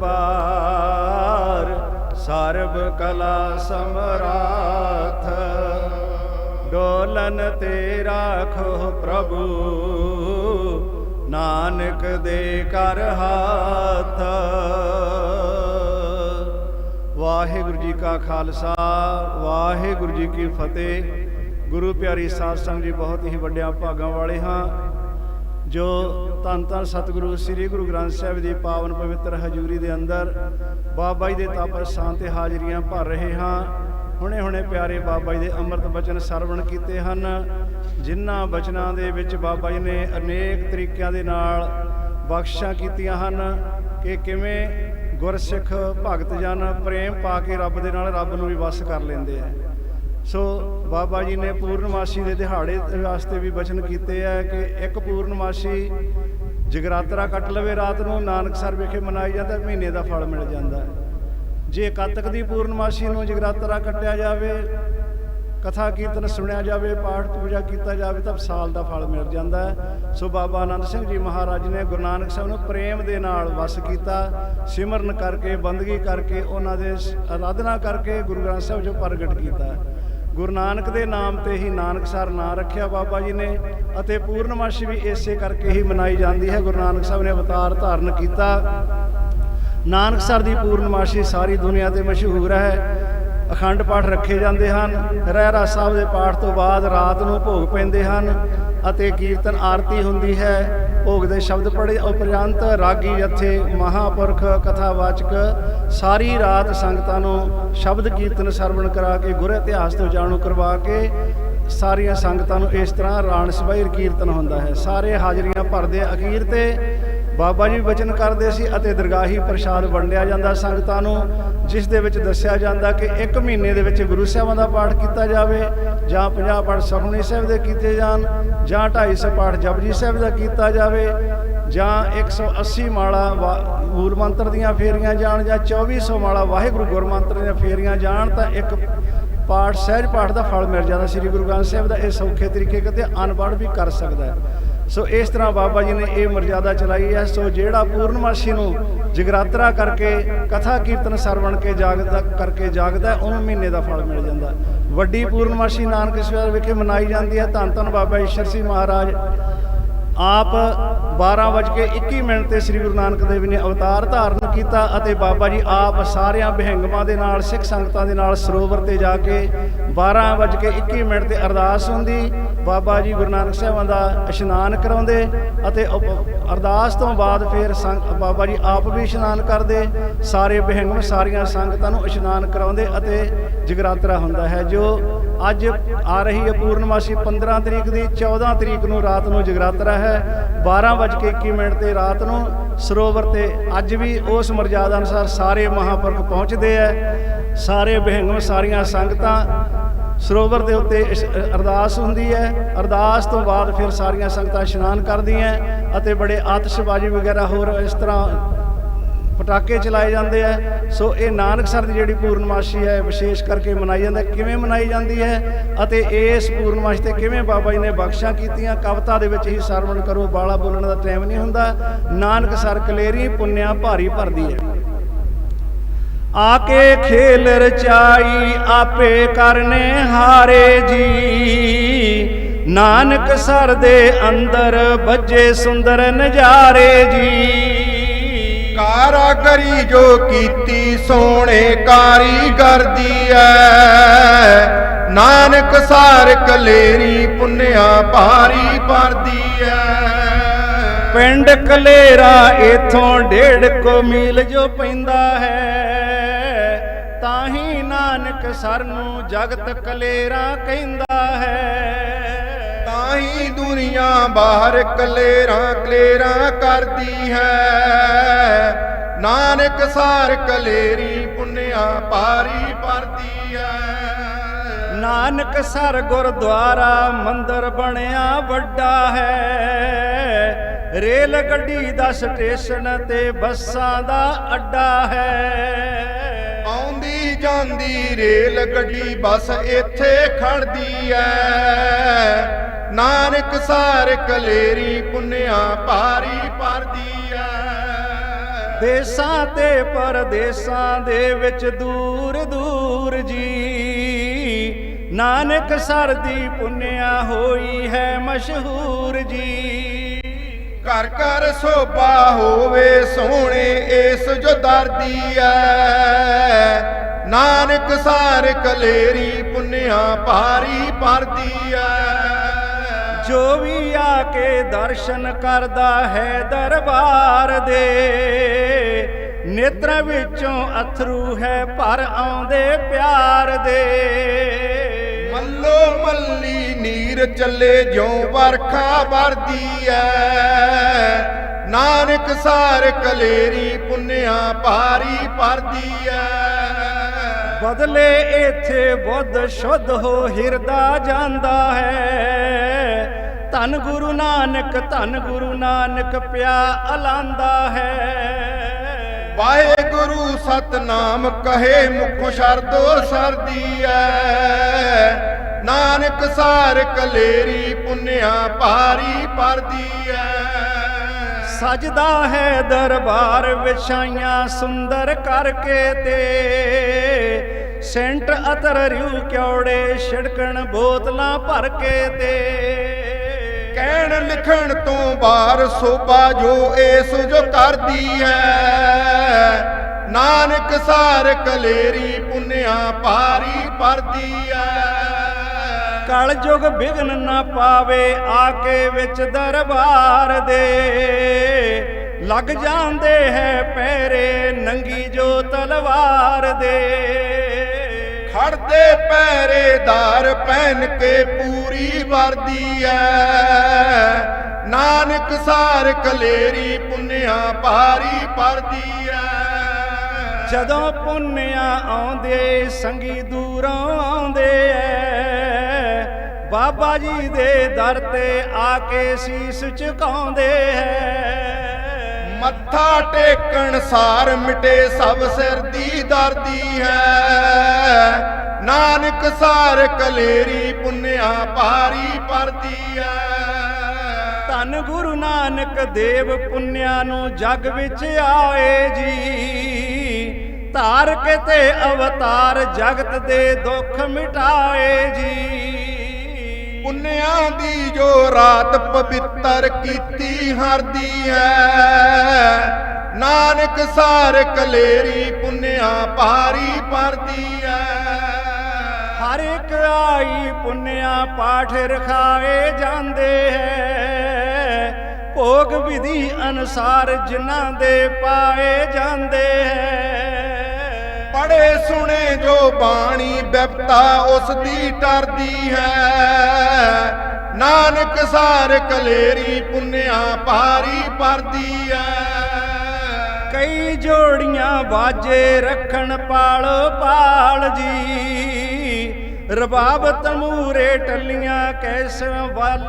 ਪਾਰ ਸਰਬ ਕਲਾ ਸਮਰਾਥ। ਡੋਲਨ ਤੇ ਰਾਖੋ ਪ੍ਰਭੂ, ਨਾਨਕ ਦੇ ਕਰ ਹਾਥ। ਵਾਹਿਗੁਰੂ ਜੀ ਕਾ ਖਾਲਸਾ, ਵਾਹਿਗੁਰੂ ਜੀ ਕੀ ਫਤਿਹ। ਗੁਰੂ ਪਿਆਰੀ ਸਾਧ ਸੰਗਤ ਜੀ, ਬਹੁਤ ਹੀ ਵੱਡਿਆਂ ਭਾਗਾਂ ਵਾਲੇ ਹਾਂ। ਜੋ ਧੰਨ ਧੰਨ ਸਤਿਗੁਰੂ ਸ੍ਰੀ ਗੁਰੂ ਗ੍ਰੰਥ ਸਾਹਿਬ ਦੀ ਪਾਵਨ ਪਵਿੱਤਰ ਹਜ਼ੂਰੀ ਦੇ ਅੰਦਰ ਬਾਬਾ ਜੀ ਦੇ ਤਪ ਸਥਾਨ ਤੇ ਹਾਜ਼ਰੀਆਂ ਭਰ ਰਹੇ ਹਾਂ। ਹੁਣੇ ਹੁਣੇ ਪਿਆਰੇ ਬਾਬਾ ਜੀ ਦੇ ਅੰਮ੍ਰਿਤ ਬਚਨ ਸਰਵਣ ਕੀਤੇ ਹਨ। ਜਿਨ੍ਹਾਂ ਬਚਨਾਂ ਦੇ ਵਿੱਚ ਬਾਬਾ ਜੀ ਨੇ ਅਨੇਕ ਤਰੀਕਿਆਂ ਦੇ ਨਾਲ ਬਖਸ਼ਾਂ ਕੀਤੀਆਂ ਹਨ ਕਿ ਕਿਵੇਂ ਗੁਰਸਿੱਖ ਭਗਤ ਜਨ ਪ੍ਰੇਮ ਪਾ ਕੇ ਰੱਬ ਦੇ ਨਾਲ ਰੱਬ ਨੂੰ ਵੀ ਵਸ ਕਰ ਲੈਂਦੇ ਆ। ਸੋ ਬਾਬਾ ਜੀ ਨੇ ਪੂਰਨਮਾਸ਼ੀ ਦੇ ਦਿਹਾੜੇ ਵਾਸਤੇ ਵੀ ਬਚਨ ਕੀਤੇ ਆ ਕਿ ਇੱਕ ਪੂਰਨਮਾਸ਼ੀ ਜਗਰਾਤਰਾ ਕੱਟ ਲਵੇ ਰਾਤ ਨੂੰ ਨਾਨਕਸਰ ਵਿਖੇ ਮਨਾਈ ਜਾਂਦਾ, ਮਹੀਨੇ ਦਾ ਫਲ ਮਿਲ ਜਾਂਦਾ। ਹੈ ਜੇ ਕੱਤਕ ਦੀ ਪੂਰਨਮਾਸ਼ੀ ਨੂੰ ਜਗਰਾਤਰਾ ਕੱਟਿਆ ਜਾਵੇ, ਕਥਾ ਕੀਰਤਨ ਸੁਣਿਆ ਜਾਵੇ, ਪਾਠ ਪੂਜਾ ਕੀਤਾ ਜਾਵੇ, ਤਾਂ ਸਾਲ ਦਾ ਫਲ ਮਿਲ ਜਾਂਦਾ। ਹੈ ਸੋ ਬਾਬਾ ਆਨੰਦ ਸਿੰਘ ਜੀ ਮਹਾਰਾਜ ਨੇ ਗੁਰੂ ਨਾਨਕ ਸਾਹਿਬ ਨੂੰ ਪ੍ਰੇਮ ਦੇ ਨਾਲ ਵਸ ਕੀਤਾ, ਸਿਮਰਨ ਕਰਕੇ, ਬੰਦਗੀ ਕਰਕੇ, ਉਹਨਾਂ ਦੇ ਆਰਾਧਨਾ ਕਰਕੇ ਗੁਰੂ ਗ੍ਰੰਥ ਸਾਹਿਬ ਜੋ ਪ੍ਰਗਟ ਕੀਤਾ। ਗੁਰੂ ਨਾਨਕ ਦੇ ਨਾਮ ਤੇ ਹੀ ਨਾਨਕਸਰ ਨਾਂ ਰੱਖਿਆ ਬਾਬਾ ਜੀ ਨੇ ਅਤੇ ਪੂਰਨਮਾਸ਼ੀ ਵੀ ਇਸੇ ਕਰਕੇ ਹੀ ਮਨਾਈ ਜਾਂਦੀ ਹੈ। ਗੁਰੂ ਨਾਨਕ ਸਾਹਿਬ ਨੇ ਅਵਤਾਰ ਧਾਰਨ ਕੀਤਾ। ਨਾਨਕਸਰ ਦੀ ਪੂਰਨਮਾਸ਼ੀ ਸਾਰੀ ਦੁਨੀਆ ਤੇ ਮਸ਼ਹੂਰ ਹੈ। ਅਖੰਡ ਪਾਠ ਰੱਖੇ ਜਾਂਦੇ ਹਨ। ਰਹਿਰਾ ਸਾਹਿਬ ਦੇ ਪਾਠ ਤੋਂ ਬਾਅਦ ਰਾਤ ਨੂੰ ਭੋਗ ਪੈਂਦੇ ਹਨ ਅਤੇ ਕੀਰਤਨ ਆਰਤੀ ਹੁੰਦੀ ਹੈ। ਭੋਗ ਦੇ ਸ਼ਬਦ ਪੜ੍ਹੇ ਉਪਰੰਤ ਰਾਗੀ ਜਥੇ ਮਹਾਪੁਰਖ ਕਥਾਵਾਚਕ ਸਾਰੀ ਰਾਤ ਸੰਗਤਾਂ ਨੂੰ ਸ਼ਬਦ ਕੀਰਤਨ ਸਰਵਣ ਕਰਾ ਕੇ ਗੁਰ ਇਤਿਹਾਸ ਤੋਂ ਜਾਣੂ ਕਰਵਾ ਕੇ ਸਾਰੀਆਂ ਸੰਗਤਾਂ ਨੂੰ ਇਸ ਤਰ੍ਹਾਂ ਰਾਣ ਸਭਾਈ ਕੀਰਤਨ ਹੁੰਦਾ ਹੈ। ਸਾਰੇ ਹਾਜ਼ਰੀਆਂ ਭਰਦੇ ਅਖੀਰ ਤੇ ਬਾਬਾ ਜੀ ਵਚਨ ਕਰਦੇ ਸੀ ਅਤੇ ਦਰਗਾਹੀ ਪ੍ਰਸ਼ਾਦ ਵੰਡਿਆ ਜਾਂਦਾ ਸੰਗਤਾਂ ਨੂੰ, ਜਿਸ ਦੇ ਵਿੱਚ ਦੱਸਿਆ ਜਾਂਦਾ ਕਿ ਇੱਕ ਮਹੀਨੇ ਦੇ ਵਿੱਚ ਗੁਰੂ ਸਾਹਿਬਾਂ ਦਾ ਪਾਠ ਕੀਤਾ ਜਾਵੇ, ਜਾਂ 50 ਪਾਠ ਸੁਖਮਨੀ ਸਾਹਿਬ ਦੇ ਕੀਤੇ ਜਾਣ, ਜਾਂ 250 ਪਾਠ ਜਪਜੀ ਸਾਹਿਬ ਦਾ ਕੀਤਾ ਜਾਵੇ, ਜਾਂ 180 ਮਾਲਾ ਵਾ- ਮੂਲ ਮੰਤਰ ਦੀਆਂ ਫੇਰੀਆਂ ਜਾਣ, ਜਾਂ 2400 ਮਾਲਾ ਵਾਹਿਗੁਰੂ ਗੁਰਮੰਤਰ ਦੀਆਂ ਫੇਰੀਆਂ ਜਾਣ, ਤਾਂ ਇੱਕ ਪਾਠ, ਸਹਿਜ ਪਾਠ ਦਾ ਫਲ ਮਿਲ ਜਾਂਦਾ। ਸ੍ਰੀ ਗੁਰੂ ਗ੍ਰੰਥ ਸਾਹਿਬ ਦਾ ਇਹ ਸੌਖੇ ਤਰੀਕੇ ਕਿਤੇ ਅਨਪੜ੍ਹ ਵੀ ਕਰ ਸਕਦਾ ਹੈ। ਸੋ ਇਸ ਤਰ੍ਹਾਂ ਬਾਬਾ ਜੀ ਨੇ ਇਹ ਮਰਜ਼ਾਦਾ ਚਲਾਈ ਹੈ। ਸੋ ਜਿਹੜਾ ਪੂਰਨਮਾਸ਼ੀ ਨੂੰ ਜਗਰਾਤਰਾ ਕਰਕੇ ਕਥਾ ਕੀਰਤਨ ਸਰਵਣ ਕੇ ਜਾਗਦਾ ਕਰਕੇ ਜਾਗਦਾ ਉਹਨੂੰ ਮਹੀਨੇ ਦਾ ਫਲ ਮਿਲ ਜਾਂਦਾ ਵੱਡੀ ਪੂਰਨਮਾਸ਼ੀ ਨਾਨਕ ਸਵੇਰ ਵਿਖੇ ਮਨਾਈ ਜਾਂਦੀ ਹੈ। ਧੰਨ ਧੰਨ ਬਾਬਾ ਈਸ਼ਰ ਸਿੰਘ ਮਹਾਰਾਜ। ਆਪ 12:21 ਮਿੰਟ ਤੇ ਸ੍ਰੀ ਗੁਰੂ ਨਾਨਕ ਦੇਵ ਨੇ ਅਵਤਾਰ ਧਾਰਨ ਕੀਤਾ ਅਤੇ ਬਾਬਾ ਜੀ ਆਪ ਸਾਰਿਆਂ ਬਹਿੰਗਮਾਂ ਦੇ ਨਾਲ, ਸਿੱਖ ਸੰਗਤਾਂ ਦੇ ਨਾਲ ਸਰੋਵਰ ਤੇ ਜਾ ਕੇ 12:21 ਮਿੰਟ ਤੇ ਅਰਦਾਸ ਹੁੰਦੀ। ਬਾਬਾ ਜੀ ਗੁਰੂ ਨਾਨਕ ਸਾਹਿਬਾਂ ਦਾ ਇਸ਼ਨਾਨ ਕਰਾਉਂਦੇ ਅਤੇ ਉਪ- ਅਰਦਾਸ ਤੋਂ ਬਾਅਦ ਫਿਰ ਸੰਗ- ਬਾਬਾ ਜੀ ਆਪ ਵੀ ਇਸ਼ਨਾਨ ਕਰਦੇ। ਸਾਰੇ ਬਹਿੰਗਮ ਸਾਰੀਆਂ ਸੰਗਤਾਂ ਨੂੰ ਇਸ਼ਨਾਨ ਕਰਾਉਂਦੇ ਅਤੇ ਜਗਰਾਤਰਾ ਹੁੰਦਾ ਹੈ, ਜੋ ਅੱਜ ਆ ਰਹੀ ਹੈ ਪੂਰਨਮਾਸ਼ੀ 15 ਤਰੀਕ ਦੀ 14 ਤਰੀਕ ਨੂੰ ਰਾਤ ਨੂੰ ਜਗਰਾਤਰਾ ਹੈ। 12:21 ਮਿੰਟ ਤੇ ਰਾਤ ਨੂੰ ਸਰੋਵਰ ਤੇ ਅੱਜ ਵੀ ਉਸ ਮਰਜ਼ਾਦਾ ਅਨੁਸਾਰ ਸਾਰੇ ਮਹਾਪੁਰਖ ਪਹੁੰਚਦੇ ਐ ਸਾਰੇ ਬਿਹੰਗਮ ਸਾਰੀਆਂ ਸੰਗਤਾਂ ਸਰੋਵਰ ਦੇ ਉੱਤੇ ਅਰਦਾਸ ਹੁੰਦੀ ਹੈ। ਅਰਦਾਸ ਤੋਂ ਬਾਅਦ ਫਿਰ ਸਾਰੀਆਂ ਸੰਗਤਾਂ ਇਸ਼ਨਾਨ ਕਰਦੀਆਂ ਅਤੇ ਬੜੇ ਆਤਿਸ਼ਬਾਜ਼ੀ ਵਗੈਰਾ ਹੋਰ ਇਸ ਤਰ੍ਹਾਂ ਪਟਾਕੇ ਚਲਾਏ ਜਾਂਦੇ ਆ। ਸੋ ਇਹ ਨਾਨਕਸਰ ਦੀ ਜਿਹੜੀ ਪੂਰਨਮਾਸ਼ੀ ਹੈ, ਵਿਸ਼ੇਸ਼ ਕਰਕੇ ਮਨਾਈ ਜਾਂਦਾ ਕਿਵੇਂ ਮਨਾਈ ਜਾਂਦੀ ਹੈ ਅਤੇ ਇਸ ਪੂਰਨਮਾਸ਼ੀ ਤੇ ਕਿਵੇਂ ਬਾਬਾ ਜੀ ਨੇ ਬਖਸ਼ਾਂ ਕੀਤੀਆਂ? ਕਵਿਤਾ ਦੇ ਵਿੱਚ ਹੀ ਸਰਵਣ ਕਰੋ, ਬਾਲਾ ਬੋਲਣ ਦਾ ਟਾਈਮ ਨਹੀਂ ਹੁੰਦਾ। ਨਾਨਕਸਰ ਕਲੇਰੀ ਪੁੰਨਿਆ ਭਾਰੀ ਭਰਦੀ ਹੈ। ਆਕੇ ਖੇਲ ਰਚਾਈ ਆਪੇ ਕਰਨੇ ਹਾਰੇ ਜੀ। ਨਾਨਕ ਸਰ ਦੇ ਅੰਦਰ ਬੱਜੇ ਸੁੰਦਰ ਨਜ਼ਾਰੇ ਜੀ। ਕਾਰਾਗਰੀ ਜੋ ਕੀਤੀ ਸੋਹਣੇ ਕਾਰੀਗਰ ਦੀ ਐ। ਨਾਨਕ ਸਾਰ ਕਲੇਰੀ ਪੁੰਨਿਆ ਭਾਰੀ ਭਰਦੀ ਐ। ਪਿੰਡ ਕਲੇਰਾ ਇਥੋਂ ਡੇਢ ਕੋ ਮੀਲ ਜੋ ਪੈਂਦਾ ਹੈ। ਤਾਂ ਹੀ ਨਾਨਕ ਸਰ ਨੂੰ ਜਗਤ ਕਲੇਰਾ ਕਹਿੰਦਾ ਹੈ। ਤਾਂ ਹੀ ਦੁਨੀਆ ਬਾਹਰ ਕਲੇਰਾਂ ਕਲੇਰਾਂ ਕਰਦੀ ਹੈ। ਨਾਨਕ ਸਾਰ ਕਲੇਰੀ ਪੁੰਨਿਆ ਭਾਰੀ ਭਰਦੀ ਐ ਨਾਨਕ ਸਰ ਗੁਰਦੁਆਰਾ ਮੰਦਰ ਬਣਿਆ ਵੱਡਾ ਹੈ। ਰੇਲ ਗੱਡੀ ਦਾ ਸਟੇਸ਼ਨ ਤੇ ਬੱਸਾਂ ਦਾ ਅੱਡਾ ਹੈ। ਆਉਂਦੀ ਜਾਂਦੀ ਰੇਲ ਗੱਡੀ ਬੱਸ ਇੱਥੇ ਖੜਦੀ ਐ ਨਾਨਕ ਸਾਰ ਕਲੇਰੀ ਪੁੰਨਿਆ ਭਾਰੀ ਭਰਦੀ ਐ। ਦੇਸਾਂ ਤੇ ਪਰਦੇਸਾਂ ਦੇ ਵਿੱਚ ਦੂਰ ਦੂਰ ਜੀ। ਨਾਨਕ ਸਰ ਦੀ ਪੁੰਨਿਆ ਹੋਈ ਹੈ ਮਸ਼ਹੂਰ ਜੀ। ਘਰ ਘਰ ਸੋਭਾ ਹੋਵੇ ਸੋਹਣੇ ਇਸ ਜੋ ਦਰਦੀ ਐ। ਨਾਨਕ ਸਾਰ ਕਲੇਰੀ ਪੁੰਨਿਆ ਭਾਰੀ ਪਰਦੀ ਐ। ਜੋ ਵੀ ਆ ਕੇ ਦਰਸ਼ਨ ਕਰਦਾ ਹੈ ਦਰਬਾਰ ਦੇ ਨੇਤਰਾਂ ਵਿੱਚੋਂ ਅਥਰੂ ਹੈ ਭਰ ਆਉਂਦੇ ਪਿਆਰ ਦੇ। ਮੱਲੋ ਮੱਲੀ ਨੀਰ ਚੱਲੇ ਜਿਉ ਵਰਖਾ ਵਰਦੀ ਐ। ਨਾਨਕ ਸਾਰ ਕਲੇਰੀ ਪੁੰਨਿਆ ਭਾਰੀ ਪਰਦੀ ਐ। ਬਦਲੇ ਇੱਥੇ ਬੁੱਧ ਸ਼ੁੱਧ ਹੋ ਹਿਰਦਾ ਜਾਂਦਾ ਹੈ। ਧੰਨ ਗੁਰੂ ਨਾਨਕ ਧੰਨ ਗੁਰੂ ਨਾਨਕ ਪਿਆ ਅਲਾਂਦਾ ਹੈ। ਵਾਹਿਗੁਰੂ ਸਤਨਾਮ ਕਹੇ ਮੁਖ ਸ਼ਰਦੋ ਸਰਦੀ ਐ। ਨਾਨਕ ਸਾਰ ਕਲੇਰੀ ਪੁੰਨਿਆ ਭਾਰੀ ਪਰਦੀ ਐ। ਸਜਦਾ ਹੈ ਦਰਬਾਰ ਵਿਛਾਈਆਂ ਸੁੰਦਰ ਕਰਕੇ ਤੇ। ਸੈਂਟ ਅਤਰ ਰਿਉ ਕਿਉੜੇ ਛਿੜਕਣ ਬੋਤਲਾਂ ਭਰ ਕੇ ਤੇ। ਕਹਿਣ ਲਿਖਣ ਤੋਂ ਬਾਹਰ ਸੋਭਾ ਜੋ ਏਸ ਜੋ ਕਰਦੀ ਹੈ। ਨਾਨਕ ਸਾਰ ਕਲੇਰੀ ਪੁੰਨਿਆ ਭਾਰੀ ਪਰਦੀ ਹੈ। ਕਲ ਯੁਗ ਵਿਗਨ ਨਾ ਪਾਵੇ ਆ ਕੇ ਵਿੱਚ ਦਰਬਾਰ ਦੇ। ਲੱਗ ਜਾਂਦੇ ਹੈ ਪੈਰੇ ਨੰਗੀ ਜੋ ਤਲਵਾਰ ਦੇ। ਖੜਦੇ ਪਹਿਰੇਦਾਰ ਪਹਿਨ ਕੇ ਪੂਰੀ ਵਰਦੀ ਐ। ਨਾਨਕ ਸਾਰ ਕਲੇਰੀ ਪੁੰਨਿਆ ਭਾਰੀ ਪਰਦੀ ਐ। ਜਦੋਂ ਪੁੰਨਿਆ ਆਉਂਦੇ ਸੰਗੀ ਦੂਰੋਂ ਆਉਂਦੇ ਐ। ਬਾਬਾ ਜੀ ਦੇ ਦਰ ਤੇ ਆ ਕੇ ਸੀਸ ਝੁਕਾਉਂਦੇ ਐ। ਮੱਥਾ ਟੇਕਣ ਸਾਰ ਮਿਟੇ ਸਭ ਸਿਰ ਦੀ ਦਰਦੀ ਹੈ ਨਾਨਕ ਸਾਰ ਕਲੇਰੀ ਪੁੰਨਿਆ ਭਾਰੀ ਪਰਦੀ ਐ। ਧੰਨ ਗੁਰੂ ਨਾਨਕ ਦੇਵ ਪੁੰਨਿਆ ਨੂੰ ਜਗ ਵਿੱਚ ਆਏ ਜੀ। ਧਾਰ ਕੇ ਤੇ ਅਵਤਾਰ ਜਗਤ ਦੇ ਦੁੱਖ ਮਿਟਾਏ ਜੀ। ਪੁੰਨਿਆਂ ਦੀ ਜੋ ਰਾਤ ਪਵਿੱਤਰ ਕੀਤੀ ਹਰਦੀ ਹੈ ਨਾਨਕ ਸਾਰ ਕਲੇਰੀ ਪੁੰਨਿਆ ਭਾਰੀ ਪਰਦੀ ਐ। ਹਰ ਇੱਕ ਆਈ ਪੁੰਨਿਆ ਪਾਠ ਰਖਾਏ ਜਾਂਦੇ ਹੈ। ਭੋਗ ਵਿਧੀ ਅਨਸਾਰ ਜਿਨ੍ਹਾਂ ਦੇ ਪਾਏ ਜਾਂਦੇ ਹੈ। ਪੜੇ ਸੁਣੇ ਜੋ ਬਾਣੀ ਬਿਪਤਾ ਉਸ ਦੀ ਟਰਦੀ ਹੈ। ਨਾਨਕ ਸਾਰ ਕਲੇਰੀ ਪੁੰਨਿਆ ਭਾਰੀ ਪਰਦੀ ਐ ਕਈ ਜੋੜੀਆਂ ਬਾਜੇ ਰੱਖਣ ਪਾਲ ਪਾਲ ਜੀ। ਰਬਾਬ ਤਮੂਰੇ ਟੱਲੀਆਂ ਕੈਸ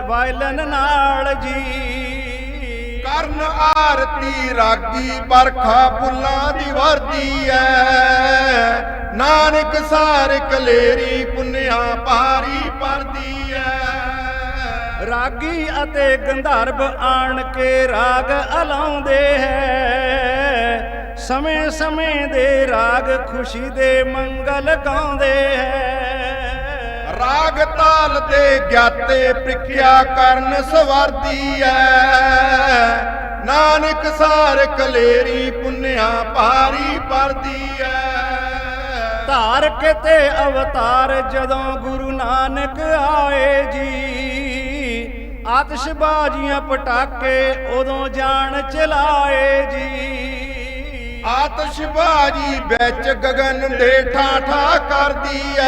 ਵਾਇਲਨ ਨਾਲ ਜੀ। ਕਰਨ ਆਰਤੀ ਰਾਗੀ ਬਰਖਾ ਫੁੱਲਾਂ ਦੀ ਵਰਦੀ ਐ। ਨਾਨਕ ਸਾਰ ਕਲੇਰੀ ਪੁੰਨਿਆ ਭਾਰੀ ਪਰਦੀ ਐ। ਰਾਗੀ ਅਤੇ ਗੰਧਰਵ ਆਣ ਕੇ ਰਾਗ ਅਲਾਉਂਦੇ ਹੈ। ਸਮੇਂ ਸਮੇਂ ਦੇ ਰਾਗ ਖੁਸ਼ੀ ਦੇ ਮੰਗਲ ਗਾਉਂਦੇ ਹੈ। ਰਾਗ ਤਾਲ ਦੇ ਗਿਆਤੇ ਪ੍ਰੀਖਿਆ ਕਰਨ ਸਵਰਦੀ ਐ। ਨਾਨਕ ਸਾਰ ਕਲੇਰੀ ਪੁੰਨਿਆ ਭਾਰੀ ਪਰਦੀ ਐ। ਧਾਰਕ ਤੇ ਅਵਤਾਰ ਜਦੋਂ ਗੁਰੂ ਨਾਨਕ ਆਏ ਜੀ, ਆਤਿਸ਼ਬਾਜ਼ੀਆਂ ਪਟਾਕੇ ਉਦੋਂ ਜਾਣ ਚਲਾਏ ਜੀ। ਆਤਸ਼ਬਾਜੀ ਵਿੱਚ ਗਗਨ ਦੇ ਠਾਠਾ ਕਰਦੀ ਐ।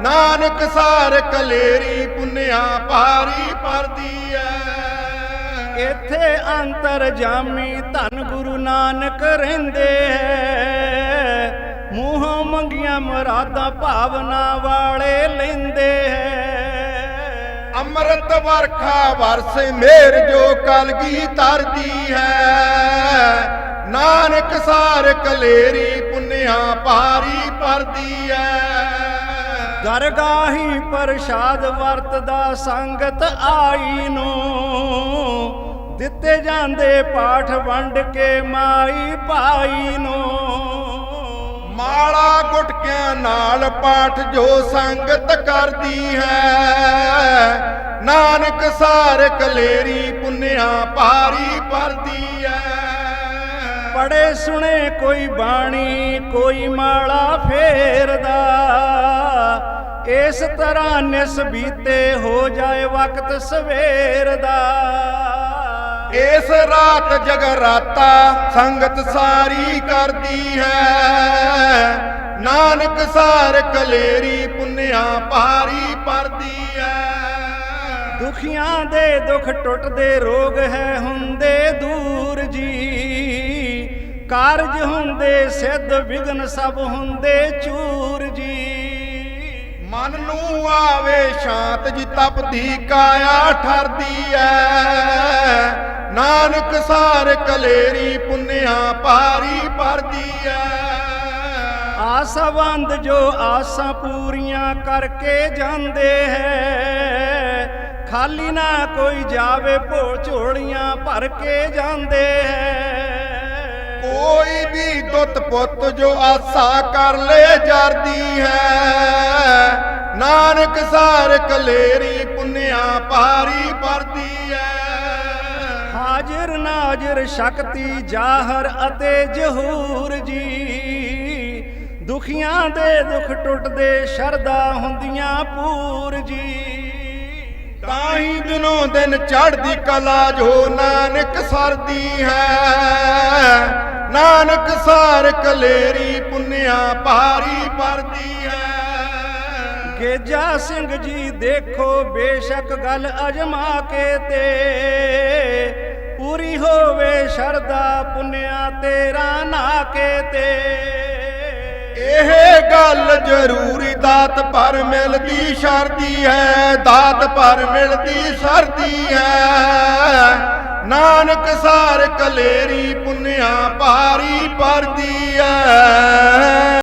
ਨਾਨਕ ਸਾਰ ਕਲੇਰੀ ਪੁੰਨਿਆ ਭਾਰੀ ਪਰਦੀ ਐ। ਇੱਥੇ ਅੰਤਰ ਜਾਮੀ ਧੰਨ ਗੁਰੂ ਨਾਨਕ ਰਹਿੰਦੇ ਹੈ ਮੂੰਹੋਂ ਮੰਗੀਆਂ ਮੁਰਾਦਾਂ ਭਾਵਨਾ ਵਾਲੇ ਲੈਂਦੇ ਹੈ ਅੰਮ੍ਰਿਤ ਵਰਖਾ ਵਰਸੇ ਮੇਰ ਜੋ ਕਲਗੀ ਤਰਦੀ ਹੈ। ਨਾਨਕ ਸਾਰ ਕਲੇਰੀ ਪੁੰਨਿਆ ਭਾਰੀ ਪਰਦੀ ਐ। ਦਰਗਾਹੀ ਪ੍ਰਸ਼ਾਦ ਵਰਤਦਾ ਸੰਗਤ ਆਈ ਨੂੰ ਦਿੱਤੇ ਜਾਂਦੇ ਪਾਠ ਵੰਡ ਕੇ ਮਾਈ ਭਾਈ ਨੂੰ ਮਾਲਾ ਗੁਟਕਿਆਂ ਨਾਲ ਪਾਠ ਜੋ ਸੰਗਤ ਕਰਦੀ ਹੈ। ਨਾਨਕ ਸਾਰ ਕਲੇਰੀ ਪੁੰਨਿਆ ਭਾਰੀ ਭਰਦੀ ਹੈ ਪੜੇ ਸੁਣੇ ਕੋਈ ਬਾਣੀ ਕੋਈ ਮਾਲਾ ਫੇਰਦਾ। ਇਸ ਤਰ੍ਹਾਂ ਨਿਸ ਬੀਤੇ ਹੋ ਜਾਏ ਵਕਤ ਸਵੇਰ ਦਾ ਇਸ ਰਾਤ ਜਗਰਾਤਾ ਸੰਗਤ ਸਾਰੀ ਕਰਦੀ ਹੈ। ਨਾਨਕ ਸਾਰ ਕਲੇਰੀ ਪੁੰਨਿਆ ਭਾਰੀ ਭਰਦੀ ਹੈ। ਦੁਖੀਆਂ ਦੇ ਦੁੱਖ ਟੁੱਟਦੇ ਰੋਗ ਹੈ ਹੁੰਦੇ ਦੂਰ ਜੀ। ਕਾਰਜ ਹੁੰਦੇ ਸਿੱਧ ਵਿਗਨ ਸਭ ਹੁੰਦੇ ਚੂਰ ਜੀ। ਮਨ ਨੂੰ ਆਵੇ ਸ਼ਾਂਤ ਜੀ ਤਪਦੀ ਕਾਇਆ ਠਰਦੀ ਐ। ਨਾਨਕ ਸਾਰ ਕਲੇਰੀ ਪੁੰਨਿਆ ਭਾਰੀ ਭਰਦੀ ਐ। ਆਸਵੰਦ ਜੋ ਆਸਾਂ ਪੂਰੀਆਂ ਕਰਕੇ ਜਾਂਦੇ ਹੈ। ਖਾਲੀ ਨਾ ਕੋਈ ਜਾਵੇ ਭੋ ਝੋਲੀਆਂ ਭਰ ਕੇ ਜਾਂਦੇ ਹੈ। ਕੋਈ ਵੀ ਦੁੱਤ ਪੁੱਤ ਜੋ ਆਸਾ ਕਰ ਲੈ ਜਰਦੀ ਹੈ। ਨਾਨਕ ਸਾਰ ਕਲੇਰੀ ਪੁੰਨਿਆ ਭਾਰੀ ਭਰਦੀ ਐ ਹਾਜ਼ਰ ਨਾਜ਼ਰ ਸ਼ਕਤੀ ਜਾਹਰ ਅਤੇ ਜਹੂਰ ਜੀ। ਦੁਖੀਆਂ ਦੇ ਦੁੱਖ ਟੁੱਟਦੇ ਸ਼ਰਦਾ ਹੁੰਦੀਆਂ ਪੂਰ ਜੀ। ਤਾਂ ਹੀ ਦਿਨੋਂ ਦਿਨ ਚੜ੍ਹਦੀ ਕਲਾ ਜੋ ਨਾਨਕ ਸਰਦੀ ਹੈ। ਨਾਨਕ ਸਾਰ ਕਲੇਰੀ ਪੁੰਨਿਆ ਭਾਰੀ ਭਰਦੀ ਹੈ ਗੇਜਾ ਸਿੰਘ ਜੀ ਦੇਖੋ ਬੇਸ਼ੱਕ ਗੱਲ ਅਜਮਾ ਕੇ ਤੇ। ਪੂਰੀ ਹੋਵੇ ਸ਼ਰਦਾ ਪੁੰਨਿਆ ਤੇਰਾ ਨਾ ਕੇ ਤੇ। ਇਹ ਗੱਲ ਜ਼ਰੂਰੀ ਦਾਤ ਪਰ ਮਿਲਦੀ ਸ਼ਰਦੀ ਹੈ ਦਾਤ ਪਰ ਮਿਲਦੀ ਸਰਦੀ ਹੈ। ਨਾਨਕ ਸਾਰ ਕਲੇਰੀ ਪੁੰਨਿਆ ਭਾਰੀ ਭਰਦੀ ਹੈ